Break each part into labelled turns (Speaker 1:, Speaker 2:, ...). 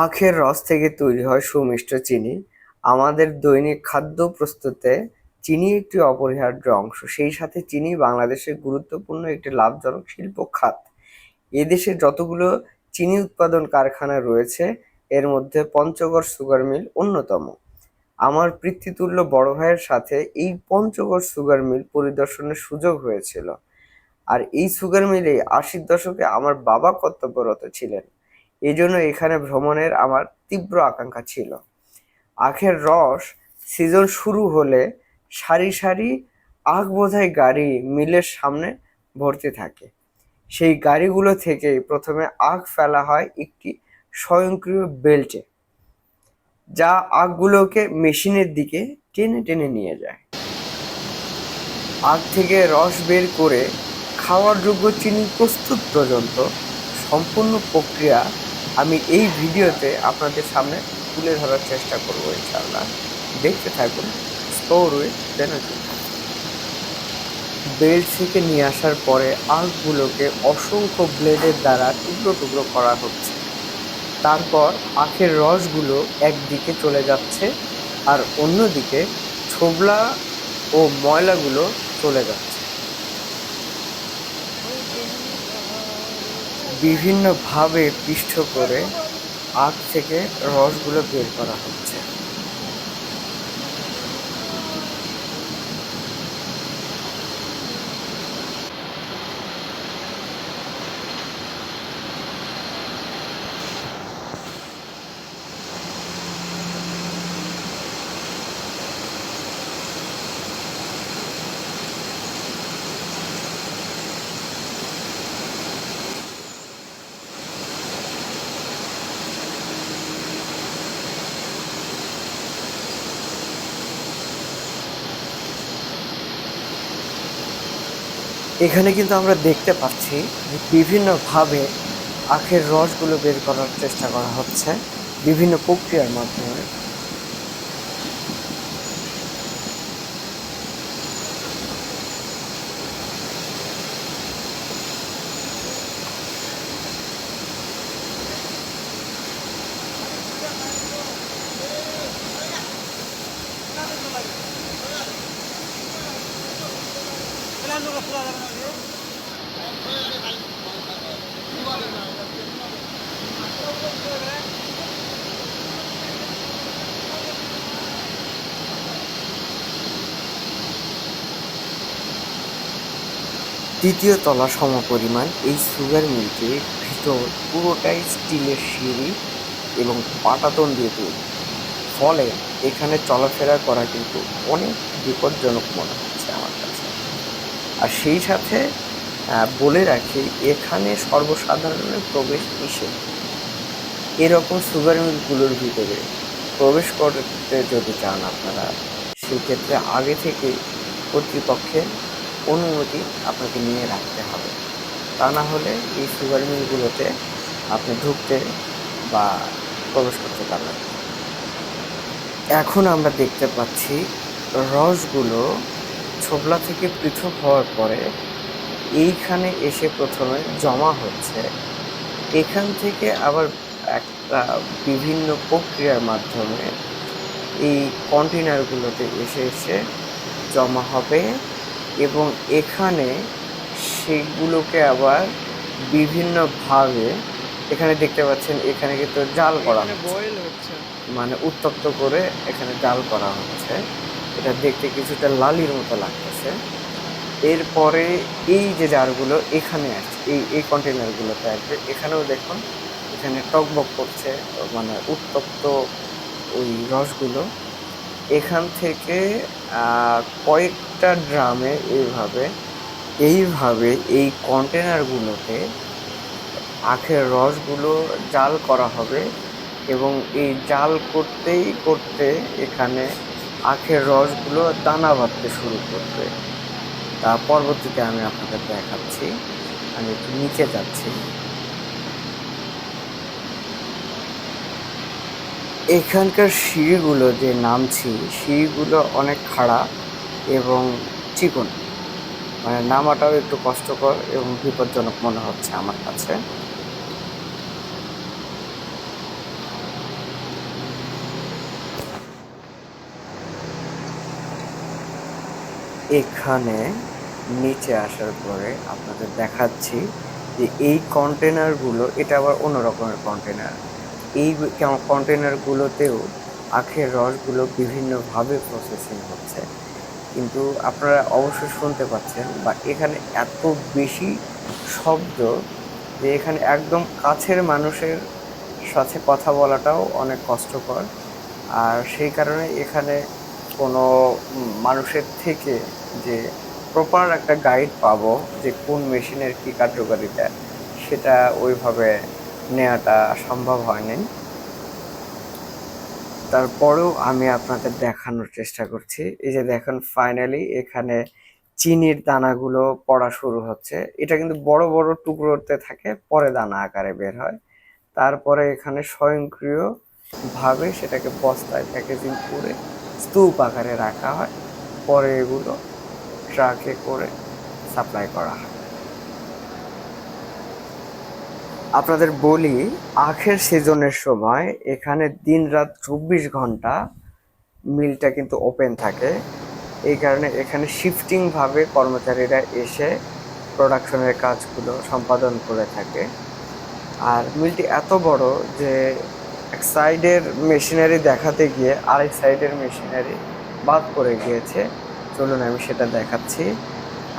Speaker 1: আখের রস থেকে তৈরি হয় সুমিষ্ট চিনি। আমাদের দৈনিক খাদ্য প্রস্তুতে চিনি একটি অপরিহার্য অংশ। সেই সাথে চিনি বাংলাদেশের গুরুত্বপূর্ণ একটি লাভজনক শিল্প খাত। এদেশে যতগুলো চিনি উৎপাদন কারখানা রয়েছে, এর মধ্যে পঞ্চগড় সুগার মিল অন্যতম। আমার পিতৃতুল্য বড় ভাইয়ের সাথে এই পঞ্চগড় সুগার মিল পরিদর্শনের সুযোগ হয়েছিল। আর এই সুগার মিলে আশির দশকে আমার বাবা কর্তব্যরত ছিলেন। এই জন্য এখানে ভ্রমণের আমার তীব্র আকাঙ্ক্ষা ছিল। আখের রস সিজন শুরু হলে সারি সারি আখ বোঝাই গাড়ি মিলের সামনে ভর্তি থাকে। সেই গাড়িগুলো থেকে প্রথমে আখ ফেলা হয় একটি স্বয়ংক্রিয় বেল্টে, যা আখগুলোকে মেশিনের দিকে টেনে টেনে নিয়ে যায়। আখ থেকে রস বের করে খাওয়ার যোগ্য চিনি প্রস্তুত পর্যন্ত সম্পূর্ণ প্রক্রিয়া আমি এই ভিডিওতে আপনাদের সামনে তুলে ধরার চেষ্টা করব, ইনশাআল্লাহ। দেখতে থাকুন স্টোর উইথ বেনাজুল বেল্ট থেকে নিয়ে আসার পরে আখগুলোকে অসংখ্য ব্লেডের দ্বারা টুকরো টুকরো করা হচ্ছে। তারপর আখের রসগুলো একদিকে চলে যাচ্ছে আর অন্যদিকে ছোবলা ও ময়লাগুলো চলে যাচ্ছে। বিভিন্নভাবে পিষ্ট করে আখ থেকে রসগুলো বের করা হচ্ছে। এখানে কিন্তু আমরা দেখতে পাচ্ছি বিভিন্নভাবে আখের রসগুলো বের করার চেষ্টা করা হচ্ছে, বিভিন্ন প্রক্রিয়ার মাধ্যমে। তৃতীয় তলা সমপরিমাণ এই সুগার মিলটির ভিতর পুরোটাই স্টিলের সিঁড়ি এবং পাটাতন দিয়ে তৈরি। ফলে এখানে চলাফেরা করা কিন্তু অনেক বিপজ্জনক মনে কাছে আর সেই সাথে বলে রাখি, এখানে সর্বসাধারণের প্রবেশ নিষেধ। এরকম সুগার মিলগুলোর ভিতরে প্রবেশ করতে যদি চান আপনারা, সেক্ষেত্রে আগে থেকে কর্তৃপক্ষের অনুমতি আপনাকে নিয়ে রাখতে হবে। তা না হলে এই সুগার মিলগুলোতে আপনি ঢুকতে বা প্রবেশ করতে পারবেন এখন আমরা দেখতে পাচ্ছি রসগুলো ছোবলা থেকে পৃথক হওয়ার পরে এইখানে এসে প্রথমে জমা হচ্ছে। এখান থেকে আবার একটা বিভিন্ন প্রক্রিয়ার মাধ্যমে এই কন্টেনারগুলোতে এসে এসে জমা হবে এবং এখানে সেগুলোকে আবার বিভিন্নভাবে এখানে দেখতে পাচ্ছেন এখানে কিন্তু জাল করা হচ্ছে। মানে উত্তপ্ত করে এখানে জাল করা হচ্ছে। এটা দেখতে কিছুটা লালির মতো লাগতেছে এরপরে এই যে জারগুলো এখানে আসছে এই এই কন্টেনারগুলোতে আসবে এখানেও দেখুন এখানে টকবক করছে মানে উত্তপ্ত ওই রসগুলো। এখান থেকে কয়েকটা ড্রামে এইভাবে এইভাবে এই কন্টেনারগুলোতে আখের রসগুলো জাল করা হবে এবং এই জাল করতেই করতে এখানে আখের রসগুলো দানা বাঁধতে শুরু করবে তা পরবর্তীতে আমি আপনাদের দেখাচ্ছি। আমি একটু নিচে যাচ্ছি। এখানকার সিঁড়িগুলো যে নামছি, সিঁড়িগুলো অনেক খাড়া এবং চিকন। মানে নামাটাও একটু কষ্টকর এবং বিপজ্জনক মনে হচ্ছে আমার কাছে। এখানে নিচে আসার পরে আপনাদের দেখাচ্ছি যে এই কন্টেনারগুলো, এটা আবার অন্য রকমের কন্টেনার। এই কন্টেনারগুলোতেও আখের রসগুলো বিভিন্নভাবে প্রসেসিং হচ্ছে। কিন্তু আপনারা অবশ্যই শুনতে পাচ্ছেন বা এখানে এত বেশি শব্দ যে এখানে একদম কাছের মানুষের সাথে কথা বলাটাও অনেক কষ্টকর। আর সেই কারণে এখানে কোনো মানুষের থেকে যে প্রপার একটা গাইড পাবো যে কোন মেশিনের কী কার্যকারিতা, সেটা ওইভাবে নেওয়াটা সম্ভব হয়নি। তারপরেও আমি আপনাদের দেখানোর চেষ্টা করছি। এই যে দেখেন ফাইনালি এখানে চিনির দানাগুলো পড়া শুরু হচ্ছে। এটা কিন্তু বড় বড় টুকরোতে থাকে, পরে দানা আকারে বের হয়। তারপরে এখানে স্বয়ংক্রিয় ভাবে সেটাকে বস্তায় প্যাকেজিং করে স্তূপ আকারে রাখা হয়। পরে এগুলো ট্রাকে করে সাপ্লাই করা হয়। আপনাদের বলি, আখের সিজনের সময় এখানে দিন রাত চব্বিশ ঘণ্টা মিলটা কিন্তু ওপেন থাকে। এই কারণে এখানে শিফটিংভাবে কর্মচারীরা এসে প্রোডাকশনের কাজগুলো সম্পাদন করে থাকে। আর মিলটি এত বড় যে এক সাইডের মেশিনারি দেখাতে গিয়ে আরেক সাইডের মেশিনারি বাদ পড়ে গিয়েছে। চলুন আমি সেটা দেখাচ্ছি।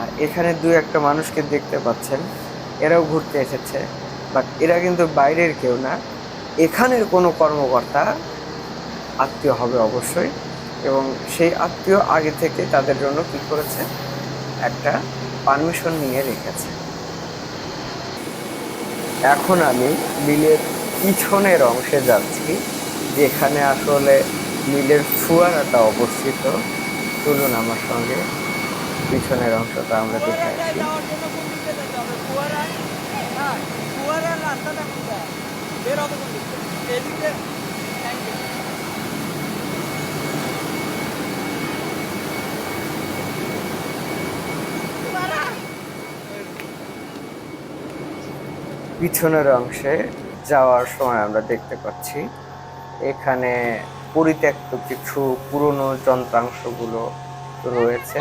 Speaker 1: আর এখানে দু একটা মানুষকে দেখতে পাচ্ছেন। এরাও ঘুরতে এসেছে। বাট এরা কিন্তু বাইরের কেউ না। এখানের কোনো কর্মকর্তা আত্মীয় হবে অবশ্যই। এবং সেই আত্মীয় আগে থেকে তাদের জন্য কি করেছে? একটা পারমিশন নিয়ে রেখেছে। এখন আমি মিলের পিছনের অংশে যাচ্ছি যেখানে আসলে মিলের ফুয়ারাটা অবস্থিত। চলুন আমার সঙ্গে পিছনের অংশটা আমরা দেখে আসি।
Speaker 2: যাওয়ার জন্য কোন দিকে যেতে হবে। ফুয়ারা হ্যাঁ
Speaker 1: পিছনের অংশে যাওয়ার সময় আমরা দেখতে পাচ্ছি এখানে পরিত্যক্ত কিছু পুরনো যন্ত্রাংশগুলো রয়েছে।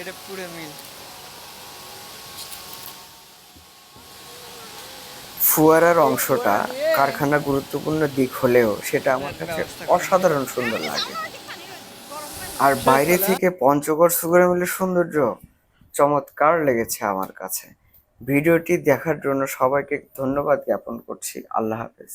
Speaker 2: এটা পুরো মিল।
Speaker 1: ফুয়ারার অংশটা কারখানা গুরুত্বপূর্ণ দিক হলেও সেটা আমার কাছে অসাধারণ সুন্দর লাগে। আর বাইরে থেকে পঞ্চগড় সুগার মিলের সৌন্দর্য চমৎকার লেগেছে আমার কাছে। ভিডিওটি দেখার জন্য সবাইকে ধন্যবাদ জ্ঞাপন করছি। আল্লাহ হাফেজ।